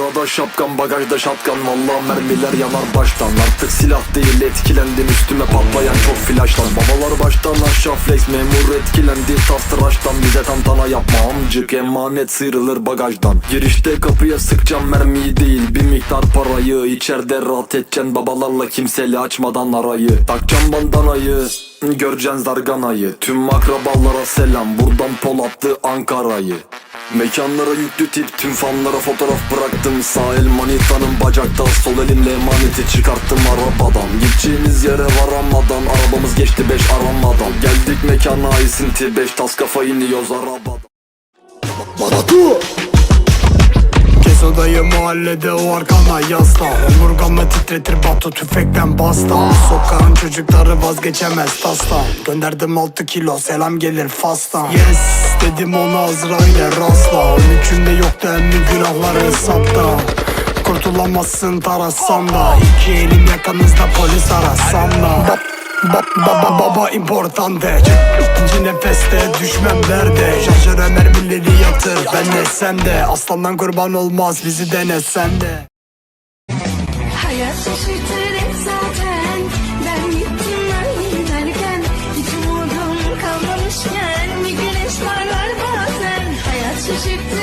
Arada şapkan bagajda şatkan. Valla mermiler yanar baştan. Artık silah değil etkilendim. Üstüme patlayan çok flaştan Babalar baştan aşağı flex. Memur etkilendi. Tas tıraştan bize tantana yapma. Amcık Emanet sıyrılır bagajdan. Girişte kapıya sıkacağım mermiyi değil. Bir miktar parayı içeride rahat edeceksin. Babalarla kimseyle açmadan arayı. Takacağım bandanayı. Göreceksin zarganayı. Tüm akrabalara selam. Buradan Polatlı Ankara'yı Mekanlara yüklü tip tüm fanlara fotoğraf bıraktım. Sağ el manitanın bacakta sol elimle emaneti çıkarttım arabadan. Gideceğimiz yere varamadan arabamız geçti beş aramadan. Geldik mekana esinti beş tas kafa iniyoruz arabadan Odayı mahallede o arkana yasla. Omurgamı titretir batu tüfekten basta. Sokağın çocukları vazgeçemez tasla Gönderdim 6 kilo selam gelir fastan Yes dedim ona Azrail'e rastla. Hükümde yoktu emmi günahları hesapta. Kurtulamazsın tarasan da. İki elim da ba ba baba importante. İkinci nefeste düşmem nerede Şarjöre mermileri yatır. Ben etsem de. Aslandan kurban olmaz bizi denesen de. Hayat şaşırtırım zaten. Ben gittim ben Hiç umudum kalmamışken. Bir bazen. Hayat şaşırtırım